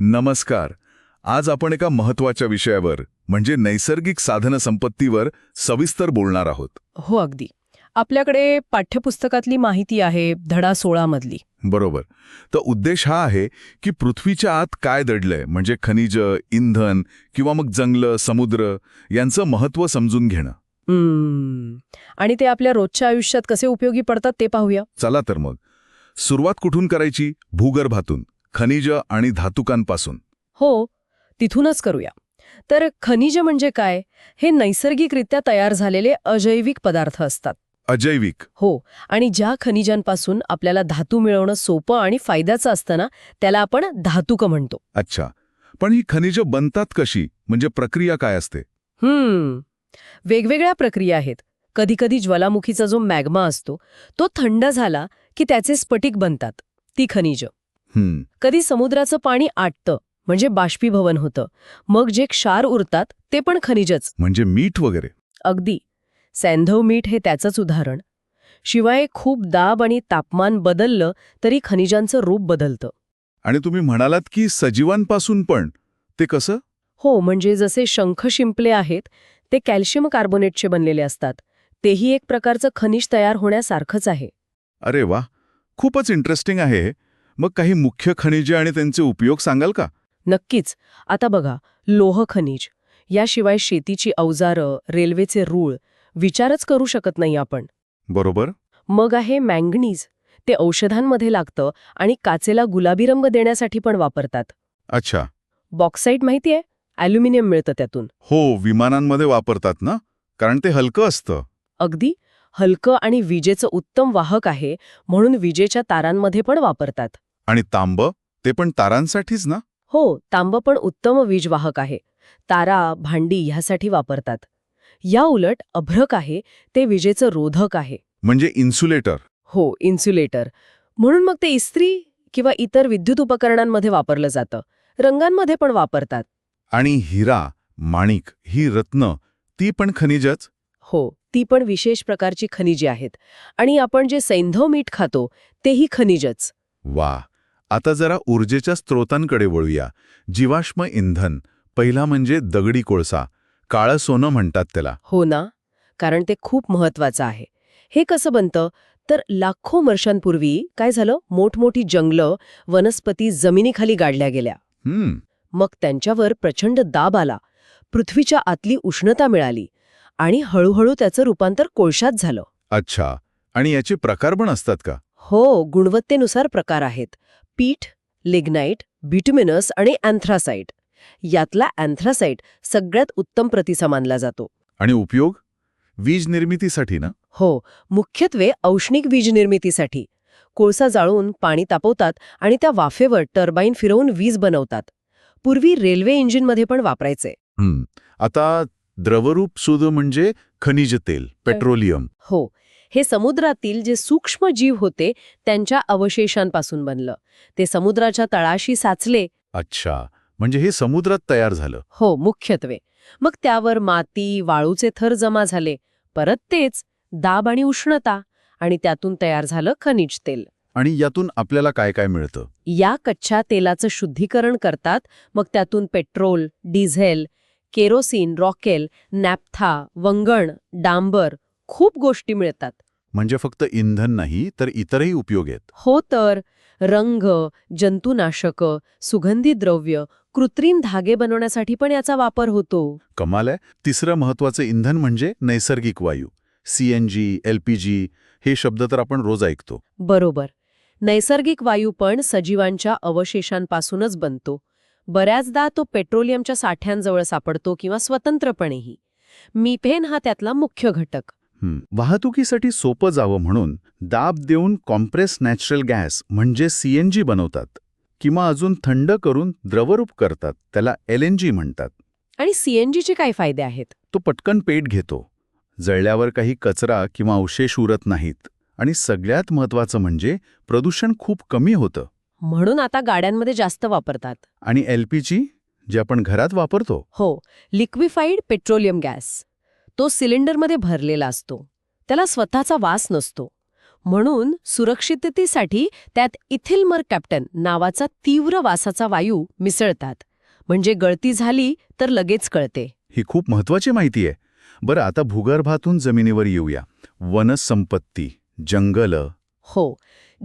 नमस्कार. आज आपण एका महत्त्वाच्या विषयावर म्हणजे नैसर्गिक साधन संपत्तीवर सविस्तर बोलणार आहोत. हो अगदी. आपल्याकडे पाठ्यपुस्तकातली माहिती आहे धडा सोळा मधली बरोबर. तर उद्देश हा आहे की पृथ्वीच्या आत काय दडलंय म्हणजे खनिज इंधन किंवा मग जंगलं समुद्र यांचं महत्त्व समजून घेणं. हम्म. आणि ते आपल्या रोजच्या आयुष्यात कसे उपयोगी पडतात ते पाहूया. चला तर मग. सुरुवात कुठून करायची? भूगर्भातून. खनिज आणि धातुकांपासून. हो तिथूनच करूया. तर खनिज म्हणजे काय? हे नैसर्गिकरित्या तयार झालेले अजैविक पदार्थ असतात. अजैविक. हो आणि ज्या खनिजांपासून आपल्याला धातू मिळवणं सोपं आणि फायद्याचं असतं ना त्याला आपण धातुक म्हणतो. अच्छा. पण ही खनिज बनतात कशी? म्हणजे प्रक्रिया काय असते? हम्म. वेगवेगळ्या प्रक्रिया आहेत. कधीकधी ज्वालामुखीचा जो मॅग्मा असतो तो थंड झाला की त्याचे स्फटिक बनतात. ती खनिज. कधी समुद्राचं पाणी आटतं म्हणजे बाष्पीभवन होतं. मग जे क्षार उरतात ते पण खनिजच. म्हणजे मीठ वगैरे. अगदी. सैंधव मीठ हे त्याचंच उदाहरण. शिवाय खूप दाब आणि तापमान बदललं तरी खनिजांचं रूप बदलतं. आणि तुम्ही म्हणालात की सजीवांपासून पण. ते कसं? हो म्हणजे जसे शंख शिंपले आहेत ते कॅल्शियम कार्बोनेटचे बनलेले असतात. तेही एक प्रकारचं खनिज तयार होण्यासारखंच आहे. अरे वा! खूपच इंटरेस्टिंग आहे. मग काही मुख्य खनिजे आणि त्यांचे उपयोग सांगाल का? नक्कीच. आता बघा लोह खनिज. याशिवाय शेतीची अवजारं रेल्वेचे रूळ विचारच करू शकत नाही आपण. बरोबर. मग आहे मँगनीज. ते औषधांमध्ये लागतं आणि काचेला गुलाबी रंग देण्यासाठी पण वापरतात. अच्छा. बॉक्साईट माहितीये ॲल्युमिनियम मिळतं त्यातून. हो विमानांमध्ये वापरतात ना? कारण ते हलकं असतं. अगदी. हलकं आणि विजेचं उत्तम वाहक आहे म्हणून विजेच्या तारांमध्ये पण वापरतात. आणि तांब ते पण तारांसाठीच ना? हो तांब पण उत्तम वीजवाहक आहे. तारा भांडी ह्यासाठी वापरतात. या उलट अभ्रक आहे ते विजेचं रोधक आहे. म्हणजे इन्सुलेटर. हो इन्सुलेटर. म्हणून मग ते इस्त्री किंवा इतर विद्युत उपकरणांमध्ये वापरलं जातं. रंगांमध्ये पण वापरतात. आणि हिरा माणिक ही रत्न ती पण खनिजच? हो ती पण विशेष प्रकारची खनिजे आहेत. आणि आपण जे सैंधव मीठ खातो तेही खनिजच. वा आता जरा ऊर्जेच्या स्त्रोतांकडे वळूया. जीवाश्म इंधन पहिला म्हणजे दगडी कोळसा. काळं सोनं म्हणतात त्याला. हो ना कारण ते खूप महत्वाचं आहे. हे कसं बनतं? तर लाखो वर्षांपूर्वी काय झालं? मोठमोठी जंगलं वनस्पती जमिनीखाली गाडल्या गेल्या. हम्म. मग त्यांच्यावर प्रचंड दाब आला. पृथ्वीच्या आतली उष्णता मिळाली आणि हळूहळू त्याचं रूपांतर कोळशात झालं. अच्छा. आणि याचे प्रकार पण असतात का? हो गुणवत्तेनुसार प्रकार आहेत. पीठ लिग्नाईट बिटुमिनस आणि अँथ्रासाइट. यातला अँथ्रासाइट सगळ्यात उत्तम प्रतीचा मानला जातो. आणि उपयोग? वीज निर्मितीसाठी ना? हो मुख्यत्वे औष्णिक वीज निर्मितीसाठी. कोळसा जाळून पाणी तापवतात आणि त्या वाफेवर टर्बाईन फिरवून वीज बनवतात. पूर्वी रेल्वे इंजिनमध्ये पण वापरायचे. आता द्रवरूप सुध म्हणजे खनिज तेल पेट्रोलियम. हो हे समुद्रातील जे सूक्ष्म जीव होते त्यांच्या अवशेषांपासून बनलं. ते समुद्राच्या तळाशी साचले. अच्छा. म्हणजे हे समुद्रात तयार झालं. हो मुख्यत्वे. मग त्यावर माती वाळूचे थर जमा झाले. परत तेच दाब आणि उष्णता. आणि त्यातून तयार झालं खनिज तेल. आणि यातून आपल्याला काय काय मिळतं? या कच्च्या तेलाचं शुद्धीकरण करतात. मग त्यातून पेट्रोल डिझेल केरोसिन रॉकेल नॅपथा वंगण डांबर खूप गोष्टी मिळतात. म्हणजे फक्त इंधन नाही तर इतरही उपयोग आहेत. हो तर. रंग जंतुनाशक सुगंधी द्रव्य कृत्रिम धागे बनवण्यासाठी पण याचा वापर होतो. कमाल आहे. तिसरं महत्वाचं इंधन म्हणजे नैसर्गिक वायू. सीएनजी एलपीजी हे शब्द तर आपण रोज ऐकतो. बरोबर. नैसर्गिक वायू पण सजीवांच्या अवशेषांपासूनच बनतो. बऱ्याचदा तो पेट्रोलियमच्या साठ्यांजवळ सापडतो किंवा स्वतंत्रपणेही. मिथेन हा त्यातला मुख्य घटक. वाहतुकीसाठी सोपं जावं म्हणून दाब देऊन कॉम्प्रेस नॅचरल गॅस म्हणजे सीएनजी बनवतात किंवा अजून थंड करून द्रवरूप करतात त्याला एलएनजी म्हणतात. आणि सीएनजीचे काय फायदे आहेत? तो पटकन पेट घेतो. जळल्यावर काही कचरा किंवा अवशेष उरत नाहीत. आणि सगळ्यात महत्वाचं म्हणजे प्रदूषण खूप कमी होतं. म्हणून आता गाड्यांमध्ये जास्त वापरतात. आणि एलपीजी जे आपण घरात वापरतो? हो लिक्विफाईड पेट्रोलियम गॅस. तो सिलेंडरमध्ये भरलेला असतो. त्याला स्वतःचा वास नसतो. म्हणून सुरक्षिततेसाठी त्यात इथिलमर कॅप्टन नावाचा तीव्र वासाचा वायू मिसळतात. म्हणजे गळती झाली तर लगेच कळते. ही खूप महत्वाची माहिती आहे. बरं आता भूगर्भातून जमिनीवर येऊया. वनसंपत्ती जंगलं. हो.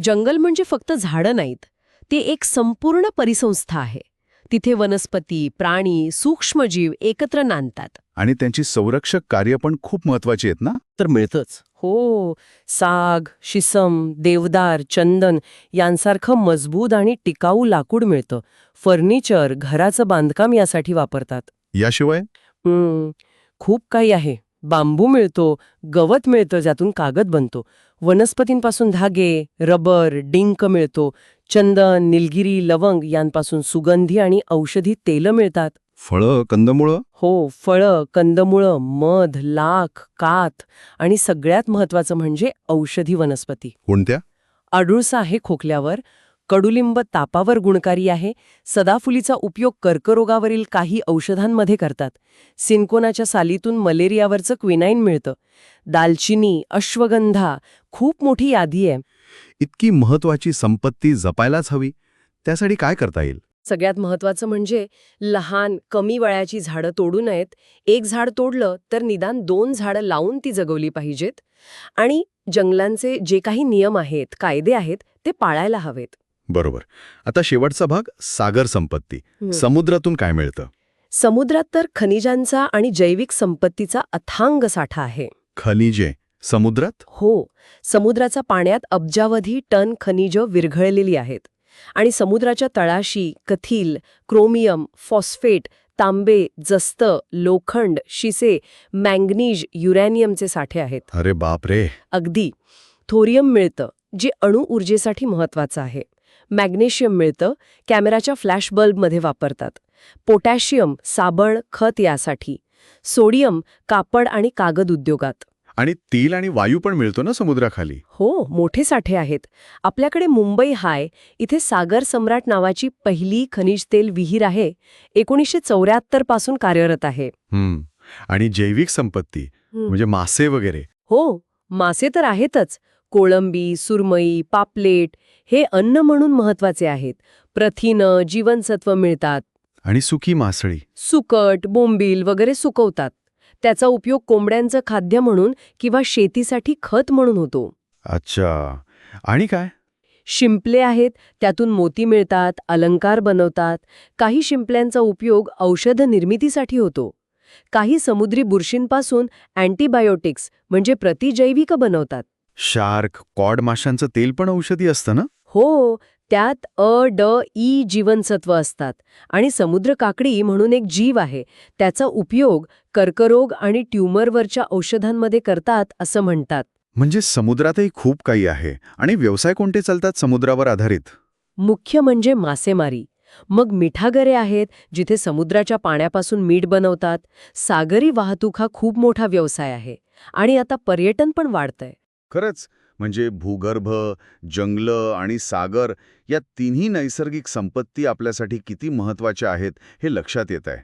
जंगल म्हणजे फक्त झाडं नाहीत. ते एक संपूर्ण परिसंस्था आहे. तिथे वनस्पती प्राणी सूक्ष्मजीव एकत्र नांदतात. आणि त्यांची संरक्षक कार्य पण खूप महत्वाची आहेत ना? तर मिळतंच. हो. साग शिसम देवदार चंदन यांसारखं मजबूत आणि टिकाऊ लाकूड मिळतं. फर्निचर घराचं बांधकाम यासाठी वापरतात. याशिवाय? हं, खूप काही आहे. बांबू मिळतो गवत मिळतं ज्यातून कागद बनतो. वनस्पतींपासून धागे रबर डिंक मिळतो. चंदन निलगिरी लवंग यांपासून सुगंधी आणि औषधी तेलं मिळतात. फळं कंदमुळं? हो फळं कंदमुळं मध लाख काथ आणि सगळ्यात महत्वाचं म्हणजे औषधी वनस्पती. कोणत्या? अडुळसा आहे खोकल्यावर कडुलिंब तापावर गुणकारी आहे सदाफुलीचा उपयोग कर्करोगावरील काही औषधांमध्ये करतात. सिंकोनाच्या सालीतून मलेरियावरचं क्विनाईन मिळतं. दालचिनी अश्वगंधा खूप मोठी यादी आहे. इतकी महत्वाची संपत्ती जपायलाच हवी त्यासाठी काय करता येईल? सगळ्यात महत्वाचं म्हणजे लहान कमी वयाची झाडं तोडू नयेत. एक झाड तोडलं तर निदान दोन झाडं लावून ती जगवली पाहिजेत. आणि जंगलांचे जे काही नियम आहेत कायदे आहेत ते पाळायला हवेत. बरोबर. आता शेवटचा भाग सागर संपत्ती. समुद्रातून काय मिळतं? समुद्रात तर खनिजांचा आणि जैविक संपत्तीचा अथांग साठा आहे. खनिजे. समुद्रात? हो. समुद्राच्या पाण्यात अब्जावधी टन खनिज विरघळलेली आहेत आणि समुद्राच्या तळाशी कथील क्रोमियम फॉस्फेट तांबे जस्त लोखंड शिसे मँगनीज युरॅनियमचे साठे आहेत. अरे बापरे! अगदी. थोरियम मिळतं जे अणु ऊर्जेसाठी महत्वाचं आहे. मॅग्नेशियम मिळतं कॅमेराच्या फ्लॅश बल्बमध्ये वापरतात. पोटॅशियम साबण खत यासाठी. सोडियम कापड आणि कागद उद्योगात. आणि तेल आणि वायू पण मिळतो ना समुद्राखाली. हो मोठे साठे आहेत. आपल्याकडे मुंबई हाय इथे सागर सम्राट नावाची पहिली खनिज तेल विहीर आहे एकोणीसशे चौऱ्याहत्तरपासून कार्यरत आहे. हम्म. आणि जैविक संपत्ती म्हणजे मासे वगैरे. हो मासे तर आहेतच. कोळंबी सुरमई पापलेट हे अन्न म्हणून महत्त्वाचे आहेत. प्रथिनं जीवनसत्व मिळतात. आणि सुकी मासळी. सुकट बोंबील वगैरे सुकवतात. त्याचा उपयोग कोंबड्यांचं खाद्य म्हणून किंवा शेतीसाठी खत म्हणून होतो. अच्छा. आणि काय? शिंपले आहेत त्यातून मोती मिळतात अलंकार बनवतात. काही शिंपल्यांचा उपयोग औषध निर्मितीसाठी होतो. काही समुद्री बुरशींपासून अँटीबायोटिक्स म्हणजे प्रतिजैविक बनवतात. शार्क कॉड माशांचं तेल पण औषधी असतं ना? हो त्यात अ ड ई जीवनसत्व असतात आणि समुद्र काकडी म्हणून एक जीव आहे. त्याचा उपयोग कर्करोग आणि ट्यूमरवरच्या औषधांमध्ये करतात असं म्हणतात. म्हणजे समुद्रातही खूप काही आहे आणि व्यवसाय कोणते चालतात समुद्रावर आधारित? मुख्य म्हणजे मासेमारी. मग मिठागरे आहेत जिथे समुद्राच्या पाण्यापासून मीठ बनवतात. सागरी वाहतूक हा खूप मोठा व्यवसाय आहे आणि आता पर्यटन पण वाढतंय. खरंच म्हणजे भूगर्भ जंगलं आणि सागर या तिन्ही नैसर्गिक संपत्ती आपल्यासाठी किती महत्त्वाच्या आहेत हे लक्षात येत आहे.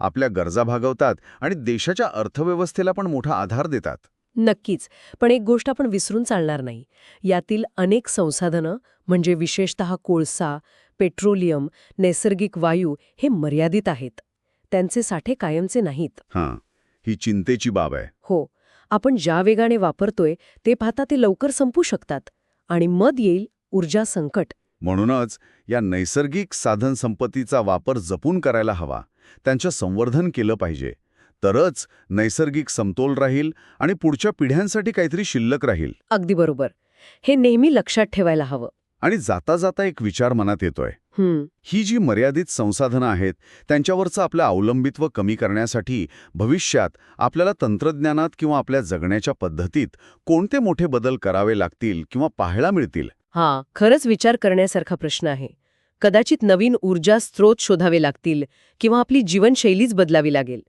आपल्या गरजा भागवतात आणि देशाच्या अर्थव्यवस्थेला पण मोठा आधार देतात. नक्कीच पण एक गोष्ट आपण विसरून चालणार नाही. यातील अनेक संसाधनं म्हणजे विशेषतः कोळसा पेट्रोलियम नैसर्गिक वायू हे मर्यादित आहेत. त्यांचे साठे कायमचे नाहीत. हां ही चिंतेची बाब आहे. हो आपण ज्या वेगाने वापरतोय ते पाहता ते लवकर संपू शकतात आणि मध येईल ऊर्जा संकट. म्हणूनच या नैसर्गिक साधन संपत्तीचा वापर जपून करायला हवा. त्यांचं संवर्धन केलं पाहिजे. तरच नैसर्गिक समतोल राहील आणि पुढच्या पिढ्यांसाठी काहीतरी शिल्लक राहील. अगदी बरोबर. हे नेहमी लक्षात ठेवायला हवं. आणि जाता जाता एक विचार मनात येतोय. हं, ही जी मर्यादित संसाधनं आहेत त्यांच्यावरचं आपलं अवलंबित्व कमी करण्यासाठी भविष्यात आपल्याला तंत्रज्ञानात किंवा आपल्या जगण्याच्या पद्धतीत कोणते मोठे बदल करावे लागतील किंवा पाहायला मिळतील? हा खरंच विचार करण्यासारखा प्रश्न आहे. कदाचित नवीन ऊर्जा स्रोत शोधावे लागतील किंवा आपली जीवनशैलीच बदलावी लागेल.